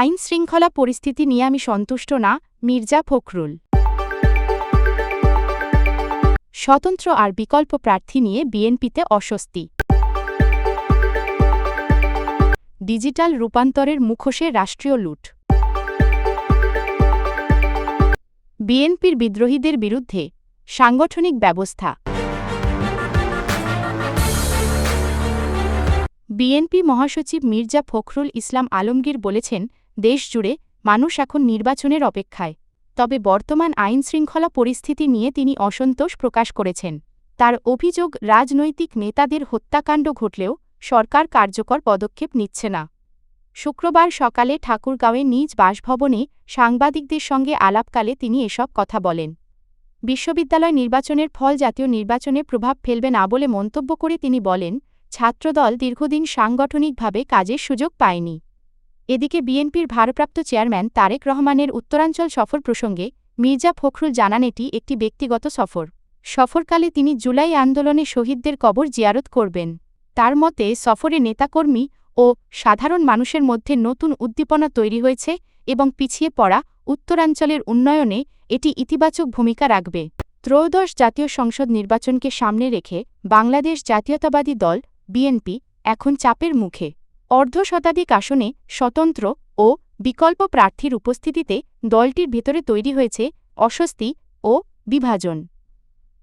আইন শৃঙ্খলা পরিস্থিতি নিয়ে আমি সন্তুষ্ট না, মির্জা ফখরুল। স্বতন্ত্র আর বিকল্প প্রার্থী নিয়ে বিএনপিতে অস্বস্তি। ডিজিটাল রূপান্তরের মুখোশে রাষ্ট্রীয় লুট। বিএনপির বিদ্রোহীদের বিরুদ্ধে সাংগঠনিক ব্যবস্থা। বিএনপি মহাসচিব মির্জা ফখরুল ইসলাম আলমগীর বলেছেন দেশজুড়ে মানুষ এখন নির্বাচনের অপেক্ষায়। তবে বর্তমান আইনশৃঙ্খলা পরিস্থিতি নিয়ে তিনি অসন্তোষ প্রকাশ করেছেন। তার অভিযোগ, রাজনৈতিক নেতাদের হত্যাকাণ্ড ঘটলেও সরকার কার্যকর পদক্ষেপ নিচ্ছে না। শুক্রবার সকালে ঠাকুরগাঁওয়ে নিজ বাসভবনে সাংবাদিকদের সঙ্গে আলাপকালে তিনি এসব কথা বলেন। বিশ্ববিদ্যালয় নির্বাচনের ফল জাতীয় নির্বাচনে প্রভাব ফেলবে না বলে মন্তব্য করে তিনি বলেন, ছাত্রদল দীর্ঘদিন সাংগঠনিকভাবে কাজের সুযোগ পায়নি। এদিকে বিএনপির ভারপ্রাপ্ত চেয়ারম্যান তারেক রহমানের উত্তরাঞ্চল সফর প্রসঙ্গে মির্জা ফখরুল জানান এটি একটি ব্যক্তিগত সফর। সফরকালে তিনি জুলাই আন্দোলনে শহীদদের কবর জিয়ারত করবেন। তার মতে, সফরে নেতাকর্মী ও সাধারণ মানুষের মধ্যে নতুন উদ্দীপনা তৈরি হয়েছে এবং পিছিয়ে পড়া উত্তরাঞ্চলের উন্নয়নে এটি ইতিবাচক ভূমিকা রাখবে। ত্রয়োদশ জাতীয় সংসদ নির্বাচনকে সামনে রেখে বাংলাদেশ জাতীয়তাবাদী দল, বিএনপি, এখন চাপের মুখে। অর্ধ শতাধিক আসনে স্বতন্ত্র ও বিকল্প প্রার্থীর উপস্থিতিতে দলটির ভেতরে তৈরি হয়েছে অস্বস্তি ও বিভাজন।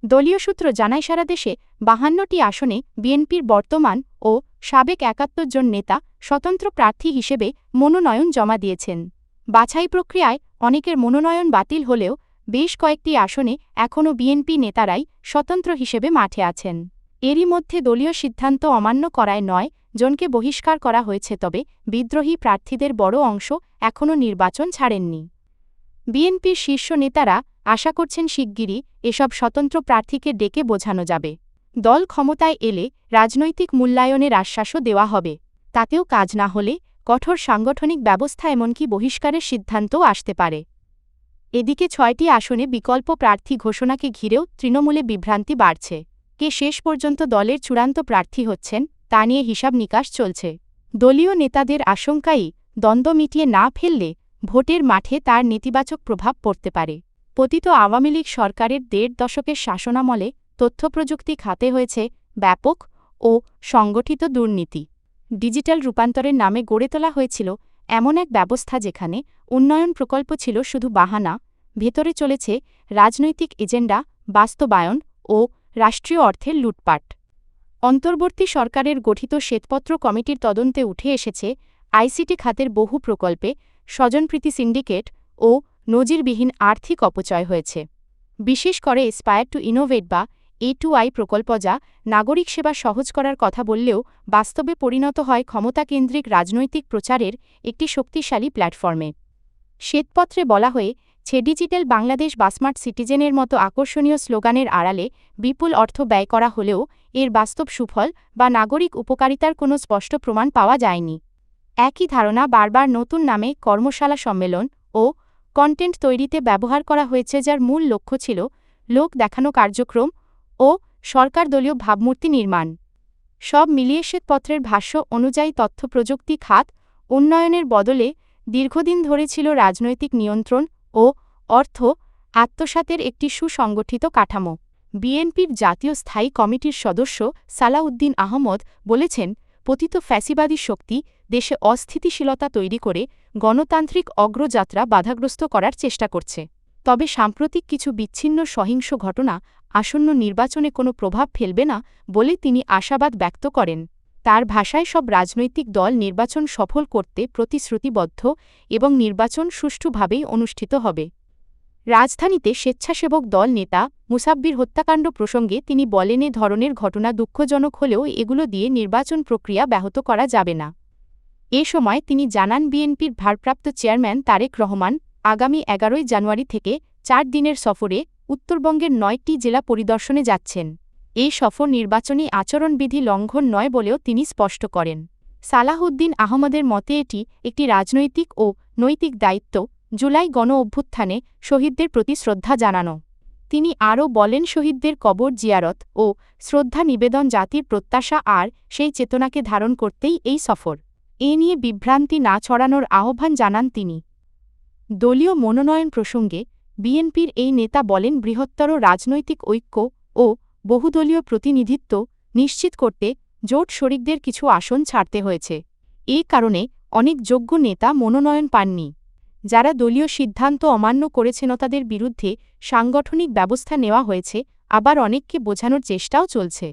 দলীয় সূত্র জানায়, সারা দেশে বাহান্নটি আসনে বিএনপির বর্তমান ও সাবেক একাত্তর জন নেতা স্বতন্ত্র প্রার্থী হিসেবে মনোনয়ন জমা দিয়েছেন। বাছাই প্রক্রিয়ায় অনেকের মনোনয়ন বাতিল হলেও বেশ কয়েকটি আসনে এখনও বিএনপি নেতারাই স্বতন্ত্র হিসেবে মাঠে আছেন। এরই মধ্যে দলীয় সিদ্ধান্ত অমান্য করায় নয় জনকে বহিষ্কার করা হয়েছে, তবে বিদ্রোহী প্রার্থীদের বড় অংশ এখনও নির্বাচন ছাড়েননি। বিএনপির শীর্ষ নেতারা আশা করছেন শিগগিরই এসব স্বতন্ত্র প্রার্থীকে ডেকে বোঝানো যাবে। দল ক্ষমতায় এলে রাজনৈতিক মূল্যায়নের আশ্বাসও দেওয়া হবে। তাতেও কাজ না হলে কঠোর সাংগঠনিক ব্যবস্থা এমনকি বহিষ্কারের সিদ্ধান্তও আসতে পারে। এদিকে ছয়টি আসনে বিকল্প প্রার্থী ঘোষণাকে ঘিরেও তৃণমূলে বিভ্রান্তি বাড়ছে। কে শেষ পর্যন্ত দলের চূড়ান্ত প্রার্থী হচ্ছেন তা নিয়ে হিসাব নিকাশ চলছে। দলীয় নেতাদের আশঙ্কাই দ্বন্দ্ব মিটিয়ে না ফেললে ভোটের মাঠে তার নেতিবাচক প্রভাব পড়তে পারে। পতিত আওয়ামী লীগ সরকারের দেড় দশকের শাসনামলে তথ্যপ্রযুক্তি খাতে হয়েছে ব্যাপক ও সংগঠিত দুর্নীতি। ডিজিটাল রূপান্তরের নামে গড়ে তোলা হয়েছিল এমন এক ব্যবস্থা যেখানে উন্নয়ন প্রকল্প ছিল শুধু বাহানা, ভেতরে চলেছে রাজনৈতিক এজেন্ডা, বাস্তবায়ন ও রাষ্ট্রীয় অর্থের লুটপাট। অন্তর্বর্তী সরকারের গঠিত শ্বেতপত্র কমিটির তদন্তে উঠে এসেছে আইসিটি খাতের বহু প্রকল্পে স্বজনপ্রীতি সিন্ডিকেট ও নজিরবিহীন আর্থিক অপচয় হয়েছে। বিশেষ করে স্পায়ার টু ইনোভেট বা এ টু আই প্রকল্প যা নাগরিক সেবা সহজ করার কথা বললেও বাস্তবে পরিণত হয় ক্ষমতাকেন্দ্রিক রাজনৈতিক প্রচারের একটি শক্তিশালী প্ল্যাটফর্মে। শ্বেতপত্রে বলা হয়েছে ডিজিটাল বাংলাদেশ বাসমার্ট সিটিজেনের মতো আকর্ষণীয় স্লোগানের আড়ালে বিপুল অর্থ ব্যয় করা হলেও এর বাস্তব সুফল বা নাগরিক উপকারিতার কোনো স্পষ্ট প্রমাণ পাওয়া যায়নি। একই ধারণা বারবার নতুন নামে কর্মশালা সম্মেলন ও কন্টেন্ট তৈরিতে ব্যবহার করা হয়েছে যার মূল লক্ষ্য ছিল লোক দেখানো কার্যক্রম ও সরকার দলীয় ভাবমূর্তি নির্মাণ। সব মিলিয়ে শ্বেতপত্রের ভাষ্য অনুযায়ী তথ্য প্রযুক্তি খাত উন্নয়নের বদলে দীর্ঘদিন ধরে ছিল রাজনৈতিক নিয়ন্ত্রণ ও অর্থ আত্মসাতের একটি সুসংগঠিত কাঠামো। বিএনপির জাতীয় স্থায়ী কমিটির সদস্য সালাউদ্দিন আহমদ বলেছেন, পতিত ফ্যাসিবাদী শক্তি দেশে অস্থিতিশীলতা তৈরি করে গণতান্ত্রিক অগ্রযাত্রা বাধাগ্রস্ত করার চেষ্টা করছে। তবে সাম্প্রতিক কিছু বিচ্ছিন্ন সহিংস ঘটনা আসন্ন নির্বাচনে কোনো প্রভাব ফেলবে না বলে তিনি আশাবাদ ব্যক্ত করেন। তার ভাষায় সব রাজনৈতিক দল নির্বাচন সফল করতে প্রতিশ্রুতিবদ্ধ এবং নির্বাচন সুষ্ঠুভাবেই অনুষ্ঠিত হবে। রাজধানীতে স্বেচ্ছাসেবক দল নেতা মুসাব্বির হত্যাকাণ্ড প্রসঙ্গে তিনি বলেন, এ ধরনের ঘটনা দুঃখজনক হলেও এগুলো দিয়ে নির্বাচন প্রক্রিয়া ব্যাহত করা যাবে না। এ সময় তিনি জানান, বিএনপির ভারপ্রাপ্ত চেয়ারম্যান তারেক রহমান আগামী এগারোই জানুয়ারি থেকে চার দিনের সফরে উত্তরবঙ্গের নয়টি জেলা পরিদর্শনে যাচ্ছেন। এই সফর নির্বাচনী আচরণবিধি লঙ্ঘন নয় বলেও তিনি স্পষ্ট করেন। সালাহউদ্দিন আহমদের মতে এটি একটি রাজনৈতিক ও নৈতিক দায়িত্ব, জুলাই গণ অভ্যুত্থানে শহীদদের প্রতি শ্রদ্ধা জানানো। তিনি আরও বলেন, শহীদদের কবর জিয়ারত ও শ্রদ্ধা নিবেদন জাতির প্রত্যাশা আর সেই চেতনাকে ধারণ করতেই এই সফর। এ নিয়ে বিভ্রান্তি না ছড়ানোর আহ্বান জানান তিনি। দলীয় মনোনয়ন প্রসঙ্গে বিএনপির এই নেতা বলেন, বৃহত্তর রাজনৈতিক ঐক্য ও বহুদলীয় প্রতিনিধিত্ব নিশ্চিত করতে জোট শরিকদের কিছু আসন ছাড়তে হয়েছে। এ কারণে অনেক যোগ্য নেতা মনোনয়ন পাননি। যারা দলীয় সিদ্ধান্ত অমান্য করেছেন তাদের বিরুদ্ধে সাংগঠনিক ব্যবস্থা নেওয়া হয়েছে, আবার অনেককে বোঝানোর চেষ্টাও চলছে।